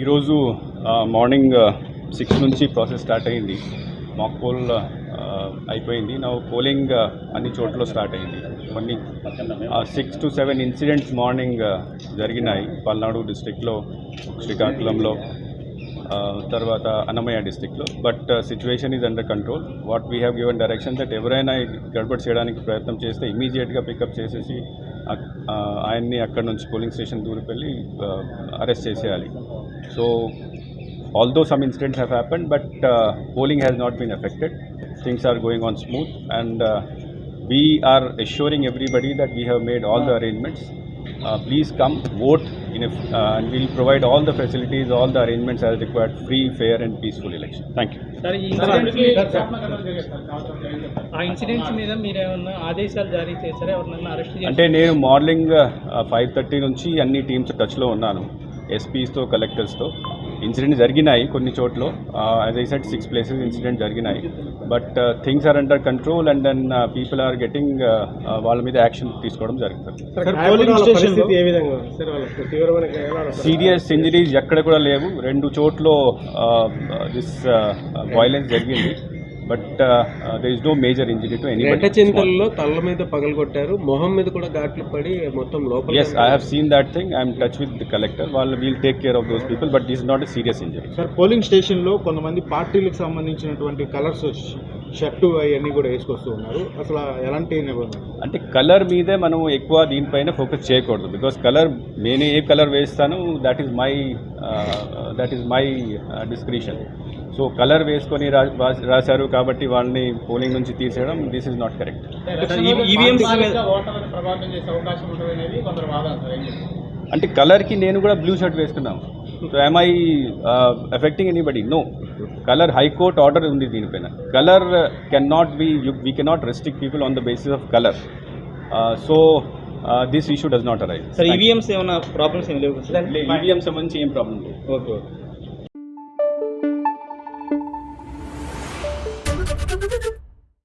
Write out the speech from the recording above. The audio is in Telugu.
ఈరోజు మార్నింగ్ సిక్స్ నుంచి ప్రాసెస్ స్టార్ట్ అయింది. మాక్ పోల్ అయిపోయింది. నా పోలింగ్ అన్ని చోట్ల స్టార్ట్ అయింది. కొన్ని six to seven incidents morning జరిగినాయి. పల్నాడు డిస్టిక్లో శ్రీకాకుళంలో తర్వాత అన్నమయ్య డిస్టిక్లో but situation is under control what we have given direction that ఎవరైనా గడబడి చేయడానికి ప్రయత్నం చేస్తే ఇమీడియట్గా పికప్ చేసేసి ఆయన్ని అక్కడ నుంచి పోలింగ్ స్టేషన్ దూరికి వెళ్ళి అరెస్ట్ చేసేయాలి. So although some incidents have happened but uh, polling has not been affected things are going on smooth and uh, we are assuring everybody that we have made all the arrangements uh, please come vote in a, uh, and we'll provide all the facilities all the arrangements as required free fair and peaceful election thank you sir ఈ ఇన్సిడెంట్స్ ఆ ఇన్సిడెంట్స్ మీద మీరు ఏమన్నా ఆదేశాలు జారీ చేశారా ఎవరినన్నా అరెస్ట్ అంటే నేను మార్నింగ్ ఫైవ్ థర్టీ నుంచి అన్ని టీమ్స్ టచ్లో ఉన్నాను ఎస్పీస్తో కలెక్టర్స్తో ఇన్సిడెంట్ జరిగినాయి కొన్ని చోట్ల. As I said six places incident జరిగినాయి. But things are under control and then people are getting వాళ్ళ మీద యాక్షన్ తీసుకోవడం జరుగుతుంది. సీరియస్ ఇంజరీస్ ఎక్కడ కూడా లేవు. రెండు చోట్ల దిస్ వైలెన్స్ జరిగింది. But there is no major injury to any చింతల్లో తల్ల మీద పగలగొట్టారు మొహం మీద కూడా ఘాట్లు పడి మొత్తం లోపల Yes, I have seen that thing. I am in touch with the collector. Well, we'll take care of those people, but this is not a serious injury. Sir polling స్టేషన్లో కొంతమంది పార్టీలకు సంబంధించినటువంటి కలర్స్ షర్టు అవన్నీ కూడా వేసుకొస్తూ ఉన్నారు. అసలు ఎలాంటి అంటే కలర్ మీదే మనం ఎక్కువ దీనిపైన ఫోకస్ చేయకూడదు. బికాస్ కలర్ నేను ఏ కలర్ వేస్తాను that is my that is my discretion so colour వేసుకొని రాశారు కాబట్టి వాళ్ళని పోలింగ్ నుంచి తీసేయడం this is not correct EVMs ఓటర్లను ప్రభావితం చేసే అవకాశం ఉంటుంది అనేది కొందరు వాదన సార్ ఏం చెప్తారు? అంటే కలర్కి నేను కూడా బ్లూ షర్ట్ వేసుకున్నాను so I I affecting anybody no colour high court order ఉంది దీనిపైన. Colour can not be we cannot restrict people on the basis of colour so this issue does not arise sir EVMs ఏమైనా ప్రాబ్లమ్స్ ఏమి లేవు సార్ ఈవీఎం సంబంధించి ఏం ప్రాబ్లం లేదు. Okay okay